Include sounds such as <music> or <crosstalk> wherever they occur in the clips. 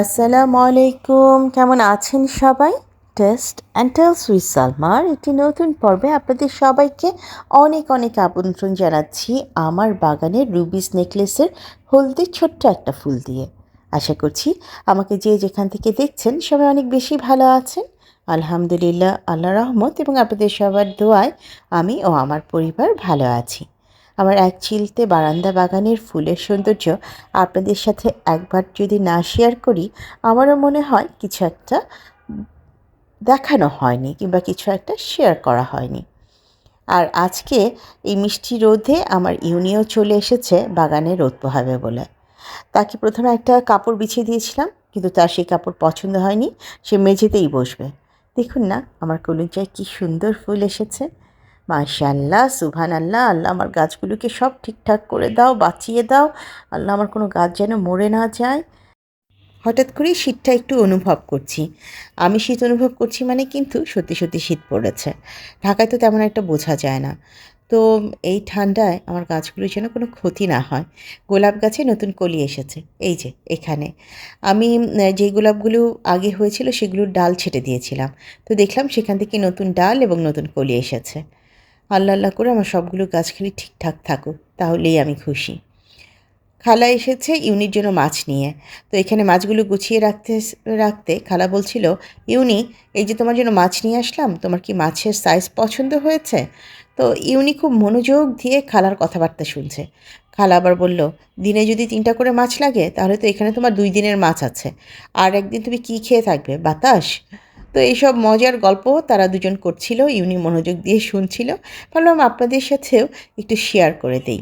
আসসালামু আলাইকুম কেমন আছেন সবাই? টেস্ট অ্যান্ড টেলস উইথ সালমার একটি নতুন পর্বে আপনাদের সবাইকে অনেক অনেক আমন্ত্রণ জানাচ্ছি আমার বাগানের রুবিস নেকলেসের হলদে ছোট্ট একটা ফুল দিয়ে। আশা করছি আমাকে যে যেখান থেকে দেখছেন সবাই অনেক বেশি ভালো আছেন। আলহামদুলিল্লাহ আল্লাহ রহমত এবং আপনাদের সবার দোয়ায় আমি ও আমার পরিবার ভালো আছি। আমার এক চিলতে বারান্দা বাগানের ফুলের সৌন্দর্য আপনাদের সাথে একবার যদি না শেয়ার করি, আমারও মনে হয় কিছু একটা দেখানো হয়নি কিংবা কিছু একটা শেয়ার করা হয়নি। আর আজকে এই মিষ্টি রোদে আমার ইউনিও চলে এসেছে বাগানে রোদ পোহাবে বলে। তাকে প্রথমে একটা কাপড় বিছিয়ে দিয়েছিলাম, কিন্তু তার সেই কাপড় পছন্দ হয়নি, সে মেঝেতেই বসবে। দেখুন না, আমার কলুঞ্চায় কী সুন্দর ফুল এসেছে। মাশাল্লাহ সুভান আল্লাহ আল্লাহ আমার গাছগুলোকে সব ঠিকঠাক করে দাও, বাঁচিয়ে দাও, আল্লাহ আমার কোনো গাছ যেন মরে না যায়। হঠাৎ করেই শীতটা একটু অনুভব করছি। আমি শীত অনুভব করছি মানে কিন্তু সত্যি সত্যি শীত পড়েছে। ঢাকায় তো তেমন একটা বোঝা যায় না। তো এই ঠান্ডায় আমার গাছগুলো যেন কোনো ক্ষতি না হয়। গোলাপ গাছে নতুন কলি এসেছে। এই যে, এখানে। আমি যে গোলাপগুলো আগে হয়েছিল সেগুলোর ডাল ছেটে দিয়েছিলাম। তো দেখলাম সেখান থেকে নতুন ডাল এবং নতুন কলি এসেছে। আল্লাহ আল্লাহ করে আমার সবগুলো গাছ খালি ঠিকঠাক থাকুক, তাহলেই আমি খুশি। খালা এসেছে ইউনির জন্য মাছ নিয়ে। তো এখানে মাছগুলো গুছিয়ে রাখতে রাখতে খালা বলছিল, ইউনি, এই যে তোমার জন্য মাছ নিয়ে আসলাম, তোমার কি মাছের সাইজ পছন্দ হয়েছে? তো ইউনি খুব মনোযোগ দিয়ে খালার কথাবার্তা শুনছে। খালা আবার বলল, দিনে যদি তিনটা করে মাছ লাগে, তাহলে তো এখানে তোমার দুই দিনের মাছ আছে। আর একদিন তুমি কি খেয়ে থাকবে, বাতাস? তো এইসব মজার গল্প তারা দুজন করছিল, ইউনি মনোযোগ দিয়ে শুনছিল। ভাবলাম আপনাদের সাথেও একটু শেয়ার করে দেই।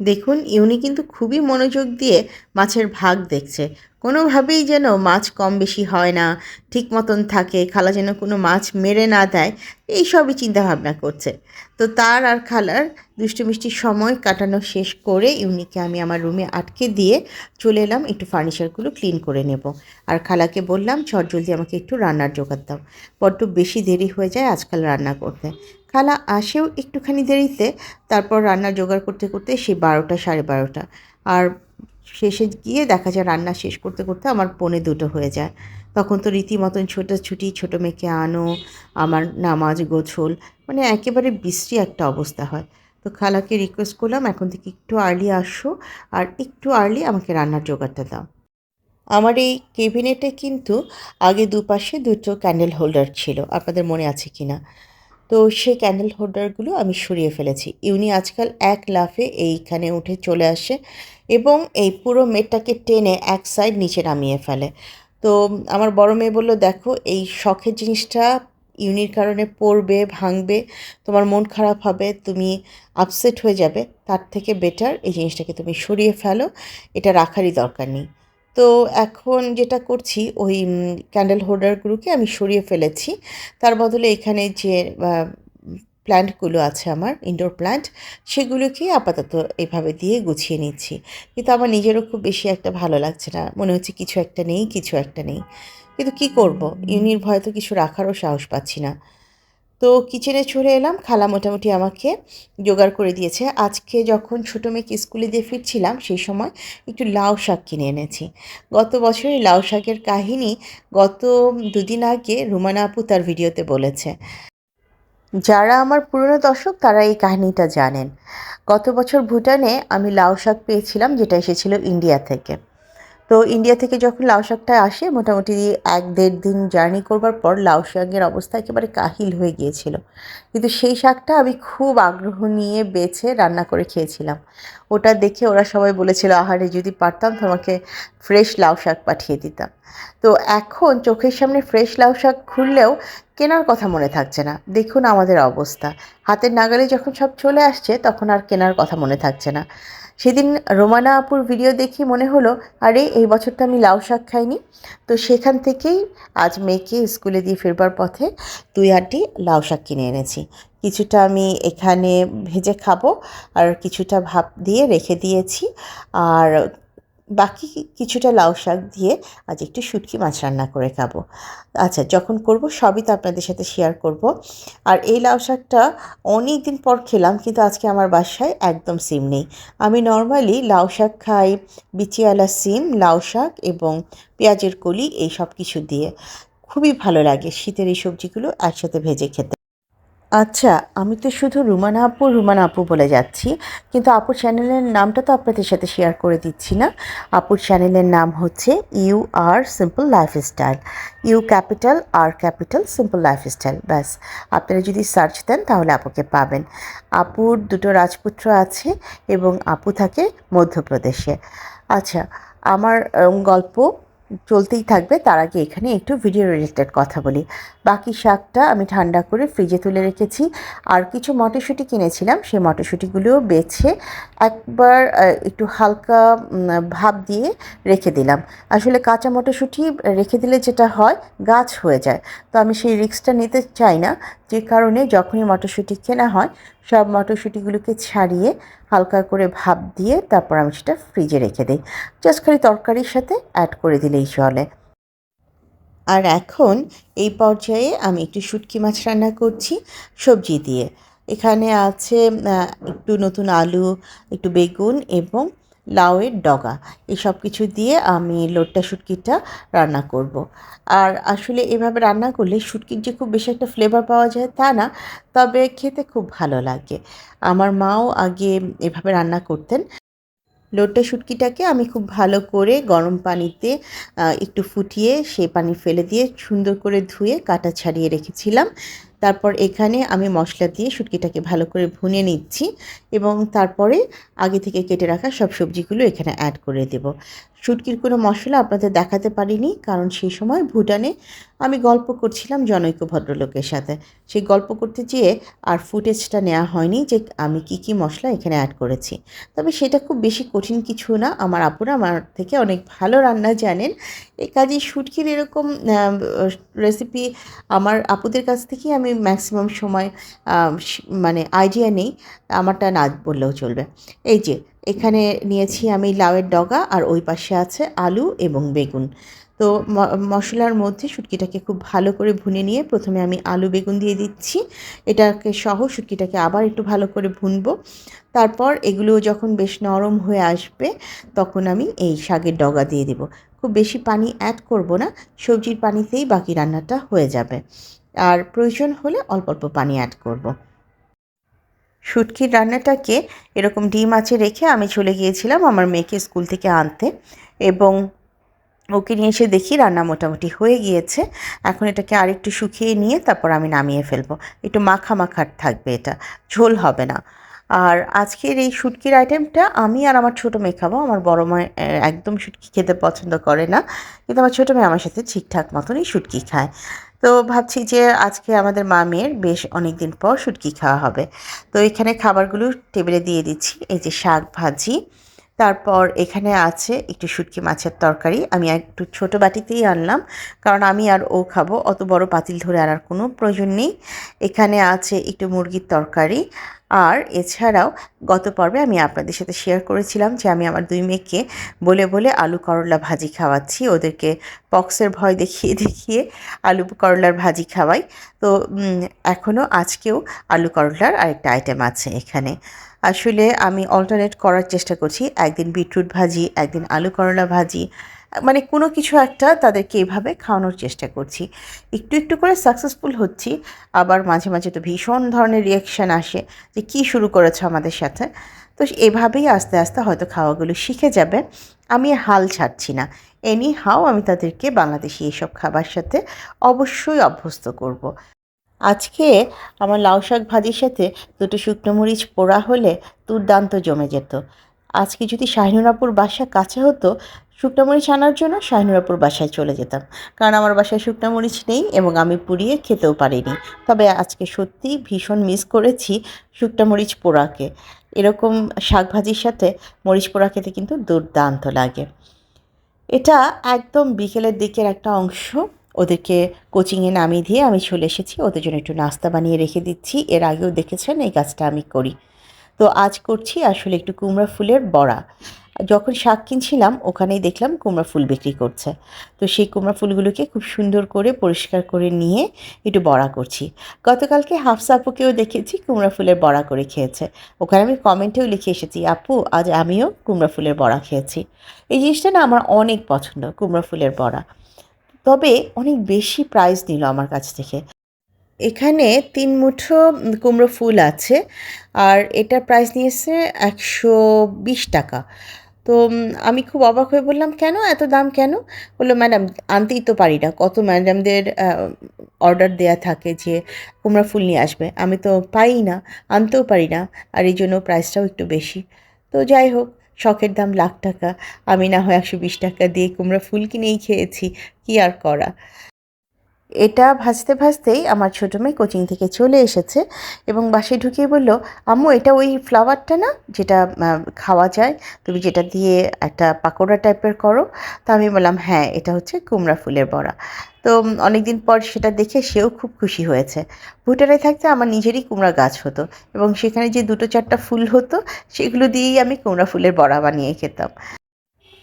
দেখুন, ইউনি কিন্তু খুবই মনোযোগ দিয়ে মাছের ভাগ দেখছে। কোনোভাবেই যেন মাছ কম বেশি হয় না, ঠিক মতন থাকে, খালা যেন কোনো মাছ মেরে না দেয় এই সবই চিন্তাভাবনা করছে। তো তার আর খালার দুষ্টু মিষ্টির সময় কাটানো শেষ করে ইউনিকে আমি আমার রুমে আটকে দিয়ে চলে এলাম, একটু ফার্নিচারগুলো ক্লিন করে নেব। আর খালাকে বললাম, চট জলদি আমাকে একটু রান্নার জোগাড় দাও। বড্ড বেশি দেরি হয়ে যায় আজকাল রান্না করতে। খালা আসেও একটুখানি দেরিতে তারপর রান্না জোগাড় করতে করতে সে বারোটা, সাড়ে বারোটা। আর শেষে গিয়ে দেখা যায় রান্না শেষ করতে করতে আমার পনে দুটো হয়ে যায়। তখন তো রীতিমতন ছোটাছুটি, ছোটো মেয়েকে আনো, আমার নামাজ গোছল মানে একেবারে বিশ্রী একটা অবস্থা হয়। তো খালাকে রিকোয়েস্ট করলাম, এখন থেকে একটু আর্লি আসো আর একটু আর্লি আমাকে রান্নার জোগাড়টা দাও। আমার এই কেবিনেটে কিন্তু আগে দুপাশে দুটো ক্যান্ডেল হোল্ডার ছিল। আপনাদের মনে আছে কি না তো সেই ক্যান্ডেল হোল্ডারগুলো আমি সরিয়ে ফেলেছি। ইউনি আজকাল এক লাফে এইখানে উঠে চলে আসে এবং এই পুরো মেটটাকে টেনে এক সাইড নিচে নামিয়ে ফেলে। তো আমার বড় মেয়ে বলল, দেখো, এই শখের জিনিসটা ইউনির কারণে পড়বে, ভাঙবে, তোমার মন খারাপ হবে, তুমি আপসেট হয়ে যাবে, তার থেকে বেটার এই জিনিসটাকে তুমি সরিয়ে ফেলো, এটা রাখারই দরকার নেই। তো এখন যেটা করছি, ওই ক্যান্ডেল হোল্ডারগুলোকে আমি সরিয়ে ফেলেছি। তার বদলে এখানে যে প্ল্যান্টগুলো আছে আমার ইনডোর প্ল্যান্ট সেগুলোকে আপাতত এভাবে দিয়ে গুছিয়ে নিচ্ছি। কিন্তু আমার নিজেরও খুব বেশি একটা ভালো লাগছে না। মনে হচ্ছে কিছু একটা নেই, কিছু একটা নেই। কিন্তু কি করব? ইউনির ভয় তো কিছু রাখারও সাহস পাচ্ছি না। তো কিচেনে চলে এলাম। খালা মোটামুটি আমাকে জোগাড় করে দিয়েছে। আজকে যখন ছোটো মেয়েকে স্কুলে দিয়ে ফিরছিলাম, সেই সময় একটু লাউ শাক কিনে এনেছি। গত বছরের লাউ শাকের কাহিনী গত দুদিন আগে রুমানা আপু তার ভিডিওতে বলেছে। যারা আমার পুরনো দর্শক, তারা এই কাহিনীটা জানেন। গত বছর ভুটানে আমি লাউ শাক পেয়েছিলাম, যেটা এসেছিল ইন্ডিয়া থেকে। তো ইন্ডিয়া থেকে যখন লাউ শাকটা আসে, মোটামুটি এক দেড় দিন জার্নি করবার পর লাউ শাকের অবস্থা একেবারে কাহিল হয়ে গিয়েছিল। কিন্তু সেই শাকটা আমি খুব আগ্রহ নিয়ে বেছে রান্না করে খেয়েছিলাম। ওটা দেখে ওরা সবাই বলেছিল, আহারে, যদি পারতাম তোমাকে ফ্রেশ লাউ শাক পাঠিয়ে দিতাম। তো এখন চোখের সামনে ফ্রেশ লাউ শাক খুললেও কেনার কথা মনে থাকছে না। দেখুন আমাদের অবস্থা। হাতের নাগালে যখন সব চলে আসছে, তখন আর কেনার কথা মনে থাকছে না। সেদিন রোমানা আপুর ভিডিও দেখি মনে হলো, আরে, এই বছরটা আমি লাউ শাক খাইনি। তো সেখান থেকেই আজ মেয়েকে স্কুলে দিয়ে ফেরবার পথে দুই আটটি লাউ শাক কিনে এনেছি। কিছুটা আমি এখানে ভেজে খাব আর কিছুটা ভাপ দিয়ে রেখে দিয়েছি। আর বাকি কিছুটা লাউ শাক দিয়ে আজ একটু শুটকি মাছ রান্না করে খাব। আচ্ছা যখন করব সবই তো আপনাদের সাথে শেয়ার করব। আর এই লাউ শাকটা অনেক দিন পর খেলাম, কিন্তু আজকে আমার বাসায় একদম সিম নেই। আমি নর্মালি লাউ শাক খাই বিচিয়ালা সিম লাউ শাক এবং পেঁয়াজের কলি, এই সব কিছু দিয়ে। খুবই ভালো লাগে শীতের এই সবজিগুলো একসাথে ভেজে খেতে। আচ্ছা আমি তো শুধু রুমানা আপু রুমানা আপু বলে যাচ্ছি। কিন্তু আপুর চ্যানেলের নামটা তো আপনাদের সাথে শেয়ার করে দিচ্ছি না। আপুর চ্যানেলের নাম হচ্ছে U R simple lifestyle. U capital, R capital, simple lifestyle. ব্যাস, আপনারা যদি সার্চ দেন তাহলে আপুকে পাবেন। আপুর দুটো রাজপুত্র আছে এবং আপু থাকে মধ্যপ্রদেশে। আচ্ছা আমার গল্প চলতেই থাকবে। তার আগে এখানে একটু ভিডিও রিলেটেড কথা বলি। বাকি শাকটা আমি ঠান্ডা করে ফ্রিজে তুলে রেখেছি। আর কিছু মটরশুঁটি কিনেছিলাম। সেই মটরশুঁটিগুলোও বেছে একবার একটু হালকা ভাপ দিয়ে রেখে দিলাম। আসলে কাঁচা মটরশুঁটি রেখে দিলে যেটা হয়, গাছ হয়ে যায়। তো আমি সেই রিস্কটা নিতে চাই না। যে কারণে যখনই মটরশুঁটি কেনা হয় সব মটরশুঁটিগুলোকে ছাড়িয়ে হালকা করে ভাপ দিয়ে তারপর আমি সেটা ফ্রিজে রেখে দিই। জাস্ট খালি তরকারির সাথে অ্যাড করে দিলেই চলে। আর এখন এই পর্যায়ে আমি একটু শুটকি মাছ রান্না করছি সবজি দিয়ে। এখানে আছে একটু নতুন আলু, একটু বেগুন এবং লাউয়ের ডগা। এই সব কিছু দিয়ে আমি লোট্টা, শুটকিটা রান্না করব। আর আসলে এভাবে রান্না করলে শুটকির যে খুব বেশি একটা ফ্লেভার পাওয়া যায় তা না, তবে খেতে খুব ভালো লাগে। আমার মাও আগে এভাবে রান্না করতেন। লোটে শুটকিটাকে আমি খুব ভালো করে গরম পানিতে একটু ফুটিয়ে সেই পানি ফেলে দিয়ে সুন্দর করে ধুয়ে কাটা ছাড়িয়ে রেখেছিলাম। তারপর এখানে আমি মশলা দিয়ে শুটকিটাকে ভালো করে ভুনে নিচ্ছি এবং তারপরে আগে থেকে কেটে রাখা সব সবজিগুলো এখানে অ্যাড করে দেব। শুটকির কোনো মশলা আপনাদের দেখাতে পারিনি, কারণ সেই সময় ভুটানে আমি গল্প করছিলাম জনৈক ভদ্রলোকের সাথে। সেই গল্প করতে যেয়ে আর ফুটেজটা নেওয়া হয়নি যে আমি কি কি মশলা এখানে অ্যাড করেছি। তবে সেটা খুব বেশি কঠিন কিছু না, আমার আপুরা আমার থেকে অনেক ভালো রান্না জানেন। এই কাজে শুটকির এরকম রেসিপি আমার আপুদের কাছ থেকেই আমি ম্যাক্সিমাম সময় মানে আইডিয়া নেই, আমারটা না বললেও চলবে। এই যে এখানে নিয়েছি আমি লাউয়ের ডগা আর ওই পাশে আছে আলু এবং বেগুন। তো মশলার মধ্যে শুটকিটাকে খুব ভালো করে ভুনে নিয়ে প্রথমে আমি আলু বেগুন দিয়ে দিচ্ছি। এটাকে সহ শুটকিটাকে আবার একটু ভালো করে ভুনবো। তারপর এগুলো যখন বেশ নরম হয়ে আসবে, তখন আমি এই শাকের ডগা দিয়ে দেব। খুব বেশি পানি অ্যাড করব না, সবজির পানিতেই বাকি রান্নাটা হয়ে যাবে। আর প্রয়োজন হলে অল্প অল্প পানি অ্যাড করব। শুটকির রান্নাটাকে এরকম ডিম আছে রেখে আমি চলে গিয়েছিলাম আমার মেয়েকে স্কুল থেকে আনতে এবং ওকে নিয়ে এসে দেখি রান্না মোটামুটি হয়ে গিয়েছে। এখন এটাকে আরেকটু শুকিয়ে নিয়ে তারপর আমি নামিয়ে ফেলব। একটু মাখা মাখার থাকবে এটা, ঝোল হবে না। আর আজকের এই শুটকির আইটেমটা আমি আর আমার ছোটো মেয়ে খাব। আমার বড় মা একদম শুটকি খেতে পছন্দ করে না। কিন্তু আমার ছোটো মেয়ে আমার সাথে ঠিকঠাক মতনই শুটকি খায়। তো ভাবছি যে আজকে আমাদের মা মেয়ের বেশ অনেক দিন পর শুটকি খাওয়া হবে। তো এখানে খাবারগুলো টেবিলে দিয়ে দিচ্ছি, এই যে শাক ভাজি। তারপর এখানে আছে একটু শুটকি মাছের তরকারি। আমি একটু ছোট বাটিতেই আনলাম, কারণ আমি আর ও খাব। অত বড় পাতিল ধরে আনার কোনো প্রয়োজন নেই। এখানে আছে একটু মুরগির তরকারি আর এছাড়াও গত পর্বে আমি আপনাদের সাথে শেয়ার করেছিলাম যে আমি আমার দুই মেয়েকে বলে বলে আলু করলা ভাজি খাওয়াচ্ছি। ওদেরকে পক্সের ভয় দেখিয়ে <laughs> দেখিয়ে আলু করলার ভাজি খাওয়াই। তো এখনও আজকেও আলু করলার আরেকটা আইটেম আছে এখানে। আসলে আমি অল্টারনেট করার চেষ্টা করছি। একদিন বিটরুট ভাজি, একদিন আলু করলা ভাজি মানে কোনো কিছু একটা তাদেরকে এভাবে খাওয়ানোর চেষ্টা করছি। একটু একটু করে সাকসেসফুল হচ্ছি, আবার মাঝে মাঝে তো ভীষণ ধরনের রিয়াকশান আসে যে কী শুরু করেছ আমাদের সাথে? তো এভাবেই আস্তে আস্তে হয়তো খাওয়াগুলো শিখে যাবে। আমি হাল ছাড়ছি না। এনি হাও আমি তাদেরকে বাংলাদেশি এইসব খাবার সাথে অবশ্যই অভ্যস্ত করব। আজকে আমার লাউ শাক ভাজির সাথে দুটো শুকনো মরিচ পোড়া হলে দুর্দান্ত জমে যেত। আজকে যদি শাহিনুরাপুর বাসা কাছে হতো শুকনো মরিচ আনার জন্য শাহিনুরাপুর বাসায় চলে যেতাম। কারণ আমার বাসায় শুকনো মরিচ নেই এবং আমি পুড়িয়ে খেতেও পারিনি। তবে আজকে সত্যি ভীষণ মিস করেছি শুকনো মরিচ পোড়াকে। এরকম শাক ভাজির সাথে মরিচ পোড়া খেতে কিন্তু দুর্দান্ত লাগে। এটা একদম বিকেলের দিকের একটা অংশ। ওদেরকে কোচিংয়ে নামিয়ে দিয়ে আমি চলে এসেছি। ওদের জন্য একটু নাস্তা বানিয়ে রেখে দিচ্ছি। এর আগেও দেখেছেন এই কাজটা আমি করি। তো আজ করছি আসলে একটু কুমড়া ফুলের বড়া। যখন শাক কিনছিলাম, ওখানেই দেখলাম কুমড়া ফুল বিক্রি করছে। তো সেই কুমড়া ফুলগুলোকে খুব সুন্দর করে পরিষ্কার করে নিয়ে একটু বড়া করছি। গতকালকে হাফসা আপুকেও দেখেছি কুমড়া ফুলের বড়া করে খেয়েছে। ওখানে আমি কমেন্টেও লিখে এসেছি, আপু, আজ আমিও কুমড়া ফুলের বড়া খেয়েছি। এই জিনিসটা না আমার অনেক পছন্দ, কুমড়া ফুলের বড়া। তবে অনেক বেশি প্রাইস নিল আমার কাছ থেকে। এখানে তিন মুঠো কুমড়ো ফুল আছে, আর এটার প্রাইস নিয়েছে একশো বিশ টাকা। তো আমি খুব অবাক হয়ে বললাম, কেন? এত দাম কেন? বলল, ম্যাডাম, আনতেই তো পারি না। কত ম্যাডামদের অর্ডার দেয়া থাকে যে কুমড়া ফুল নিয়ে আসবে। আমি তো পাই না, আনতেও পারি না, আর এই জন্য প্রাইসটাও একটু বেশি। তো যাই হোক, শখের দাম লাখ টাকা। আমি না হয় একশো বিশ টাকা দিয়ে কুমড়া ফুল কিনেই খেয়েছি, কি আর করা? এটা ভাজতে ভাজতেই আমার ছোটো মেয়ে কোচিং থেকে চলে এসেছে এবং বাসায় ঢুকিয়ে বলল, আম্মু, এটা ওই ফ্লাওয়ারটা না যেটা খাওয়া যায়? তুমি যেটা দিয়ে একটা পাকোড়া টাইপের করো। তো আমি বললাম হ্যাঁ এটা হচ্ছে কুমড়া ফুলের বড়া। তো অনেক দিন পর সেটা দেখে সেও খুব খুশি হয়েছে। ভুটানে থাকতে আমার নিজেরই কুমড়া গাছ হতো এবং সেখানে যে দুটো চারটা ফুল হতো, সেগুলো দিয়েই আমি কুমড়া ফুলের বড়া বানিয়ে খেতাম।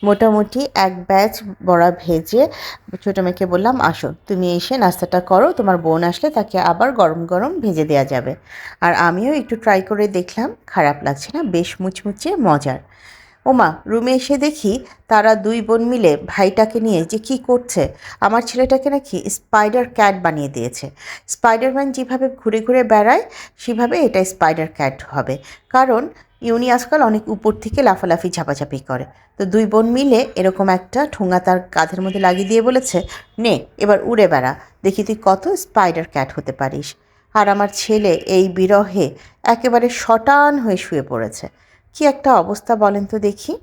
মোটামুটি এক ব্যাচ বড়া ভেজে ছোটো মেয়েকে বললাম, আসো, তুমি এসে নাস্তাটা করো, তোমার বোন আসলে তাকে আবার গরম গরম ভেজে দেওয়া যাবে। আর আমিও একটু ট্রাই করে দেখলাম, খারাপ লাগছে না, বেশ মুচমুচে মজার। ওমা, রুমে এসে দেখি তারা দুই বোন মিলে ভাইটাকে নিয়ে যে কি করছে, আমার ছেলেটাকে নাকি স্পাইডার ক্যাট বানিয়ে দিয়েছে। স্পাইডারম্যান যেভাবে ঘুরে ঘুরে বেড়ায়, সেভাবে এটা স্পাইডার ক্যাট হবে। কারণ ইউনি আজকাল অনেক উপর থেকে লাফালাফি, ঝাপাঝাপি করে। তো দুই বোন মিলে এরকম একটা ঠোঙা তার কাঁধের মধ্যে লাগিয়ে দিয়ে বলেছে, নে, এবার উড়ে বেড়া। দেখি তুই কত স্পাইডার ক্যাট হতে পারিস। আর আমার ছেলে এই বিরহে একেবারে শটান হয়ে শুয়ে পড়েছে। কি একটা অবস্থা বলেন তো দেখি।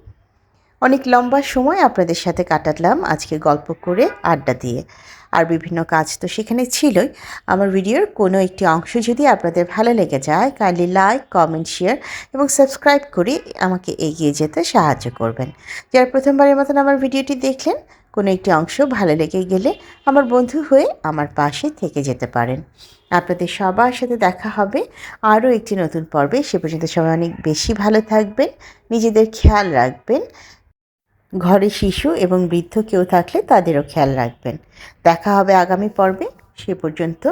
অনেক লম্বা সময় আপনাদের সাথে কাটালাম আজকে গল্প করে আড্ডা দিয়ে। আর বিভিন্ন কাজ তো সেখানে ছিলই। আমার ভিডিওর কোনো একটি অংশ যদি আপনাদের ভালো লেগে যায় কাইন্ডলি লাইক কমেন্ট শেয়ার এবং সাবস্ক্রাইব করে আমাকে এগিয়ে যেতে সাহায্য করবেন। যারা প্রথমবারের মতন আমার ভিডিওটি দেখলেন, কোনো একটি অংশ ভালো লেগে গেলে আমার বন্ধু হয়ে আমার পাশে থেকে যেতে পারেন। আপনাদের সবার সাথে দেখা হবে আরও একটি নতুন পর্বে। সে পর্যন্ত সবাই অনেক বেশি ভালো থাকবেন, নিজেদের খেয়াল রাখবেন। ঘরে শিশু এবং বৃদ্ধ কেউ থাকলে তাদেরও খেয়াল রাখবেন। দেখা হবে আগামী পর্বে। সে পর্যন্ত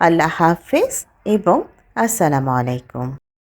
আল্লাহ হাফেজ এবং আসসালামু আলাইকুম।